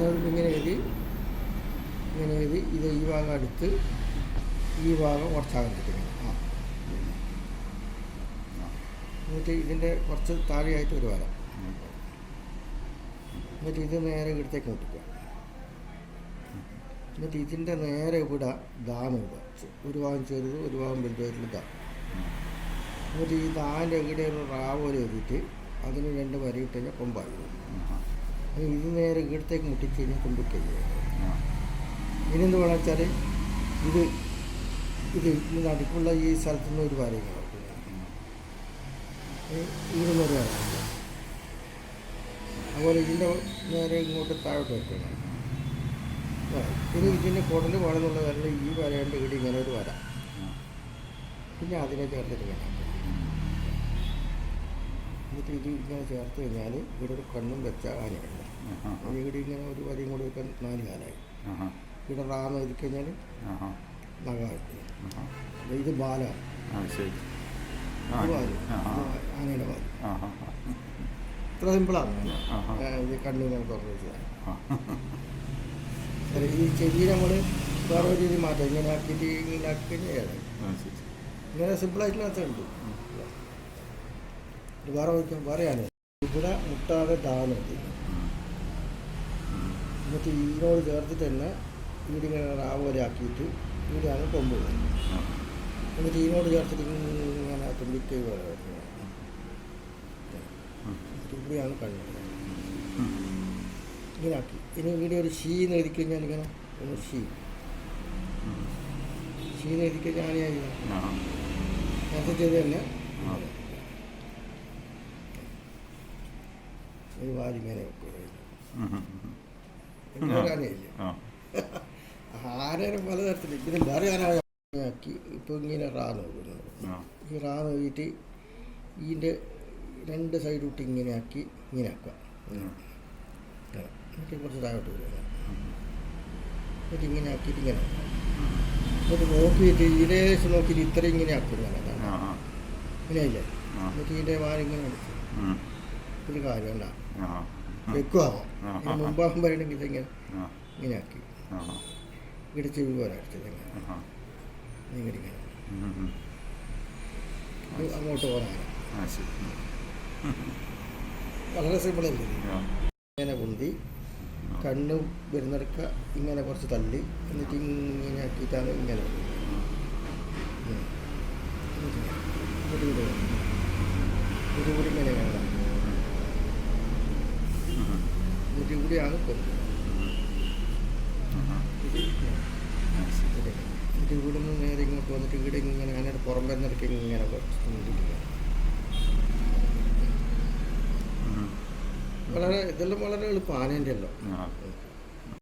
അതുകൊണ്ട് ഇങ്ങനെ എഴുതി ഇങ്ങനെ എഴുതി ഇത് ഈ ഭാഗം അടുത്ത് ഈ ഭാഗം കുറച്ചകത്തിട്ട് ഇങ്ങനെ ആ. എന്നിട്ട് ഇതിന്റെ കുറച്ച് താഴെയായിട്ട് ഒരു വര. എന്നിട്ട് ഇത് നേരെ ഇവിടത്തേക്ക് മുട്ടിക്കുക എന്നിട്ട് ഇതിന്റെ നേരെ ഇവിടെ ദാനം ഇടുക. ഒരു ഭാഗം ചെറുത് ഒരു ഭാഗം വലുതായിട്ടുള്ള ദാ എന്നിട്ട് ഈ ദാന്റെ എവിടെയുള്ള റാവ് പോലെ എഴുതിയിട്ട് അതിന് രണ്ട് വരയിട്ട് കഴിഞ്ഞാൽ കൊമ്പായി ഇത് നേരെ ഇവിടത്തേക്ക് മുട്ടിച്ച് കഴിഞ്ഞാൽ ഇനി എന്ത് വേണമെന്ന് വെച്ചാൽ ഇത് ഇത് ഈ നടുക്കുള്ള ഈ സ്ഥലത്തു നിന്ന് ഒരു വരയും. ഈ ഒരു വര അതുപോലെ ഇതിന്റെ നേരെ ഇങ്ങോട്ട് താഴോട്ട് വെക്കണം ഇനി ഇതിന്റെ കുടൽ വേണമെന്നുള്ള വരൽ ഈ വരയുടെ ഇവിടെ ഇങ്ങനെ ഒരു വര. പിന്നെ അതിനെ ചേർത്തിട്ട് വേണം. എന്നിട്ട് ഇത് ഇങ്ങനെ ചേർത്ത് കഴിഞ്ഞാൽ ഇവിടെ ഒരു കണ്ണും വെച്ച ആനയുണ്ട്. ഇവിടെ ഇങ്ങനെ ഒരു വരിയും കൂടി വെക്കാൻ നാല് ആനയായി. ഇവിടെ റാന്ന് എഴുതി കഴിഞ്ഞാൽ നഗായിട്ട് ഇത് ബാല. ആനയുടെ ബാല. ഇത്ര സിമ്പിളാണ്. ഇത് കണ്ണു ഇങ്ങനെ തുറന്നു വെച്ചതാണ് ഈ ചെടി നമ്മൾ വേറെ ഒരു രീതി മാറ്റാം. ഇങ്ങനെ ആക്കിയിട്ട് ഇങ്ങനെ ആക്കി കഴിഞ്ഞാൽ ഇങ്ങനെ സിമ്പിളായിട്ടുള്ള ഉണ്ട് വേറെ വയ്ക്കാൻ വേറെയാണ് ഇവിടെ മുട്ടാതെ ദാനം എന്നിട്ട് ഇതിനോട് ചേർത്തിട്ട് തന്നെ ഇവിടെ ഇങ്ങനെ റാവ് പോലെ ആക്കിയിട്ട് ഇവിടെയാണ് കൊമ്പ് വരുന്നത് എന്നിട്ട് ഇതിനോട് ചേർത്തിട്ട് ഇങ്ങനെ തുമ്പിക്കൈ പോലെ വരുന്നത് ഇവിടെയാണ് കണ്ണ് ഇങ്ങനെ ആക്കി. ഇനി ഇവിടെ ഒരു ഷീ എന്ന് എഴുതി കഴിഞ്ഞാൽ ഇങ്ങനെ ഒന്ന് ഷീ. ഷീ എന്ന് എഴുതി കഴിഞ്ഞാൽ ആനയായി നേരത്തെ ചെയ്ത് തന്നെ ഒരു വാലിങ്ങനെ വെക്കുകയായിരുന്നു ആനേനെ പലതരത്തിൽ ആന ആക്കി ഇപ്പോൾ ഇങ്ങനെ റാ നോക്കുന്നു ഈ റാ നോക്കിയിട്ട് ഇതിന്റെ രണ്ട് സൈഡ് വിട്ട് ഇങ്ങനെ ആക്കി ഇങ്ങനെ ആക്കുക. എന്നിട്ട് കുറച്ച് താഴോട്ട് വരിക. എന്നിട്ട് ഇങ്ങനെ ആക്കിയിട്ട് ഇങ്ങനെ. എന്നിട്ട് നോക്കിയിട്ട് ഇതിലേശം നോക്കിയിട്ട് ഇത്ര ഇങ്ങനെ ആക്കും ഇങ്ങനെ അതാണ് ഇങ്ങനെയല്ലേ എന്നിട്ട് ഇതിന്റെ വാലിങ്ങനെ എടുത്ത് ഒരു കാര്യമല്ല. വെക്കുവാകും ഇതിന് മുമ്പാകും പറയണെങ്കിൽ ഇതെങ്ങനെ ഇങ്ങനെ ആക്കി ഇവിടെ ചെവി പോലെ അടിച്ചത് ഇങ്ങനെ ഇങ്ങനെ ഇങ്ങനെ ഇത് അങ്ങോട്ട് പോകാനാണ് വളരെ സിമ്പിളല്ലേ? ഇങ്ങനെ കുന്തി കണ്ണ് വരുന്നിടക്ക ഇങ്ങനെ കുറച്ച് തള്ളി എന്നിട്ട് ഇങ്ങനെ ആക്കിയിട്ടാണ് ഇങ്ങനെ വരുന്നത്. ഉം. എന്നിട്ട് ഇങ്ങനെ. എന്നിട്ട് ഇവിടെ വരും. ഇത് കൂടി ഇങ്ങനെ വേണം എന്നിട്ട് കൂടിയാണ് കൊമ്പ് ഇത്. ഇവിടെ. നിന്ന് നേരെ ഇങ്ങോട്ട് വന്നിട്ട് ഇവിടെ ഇങ്ങനെ അങ്ങനെ പുറം വരുന്നിടയ്ക്ക് ഇങ്ങനെ വളരെ ഇതെല്ലാം വളരെ എളുപ്പം ആനേന്റെ അല്ലോ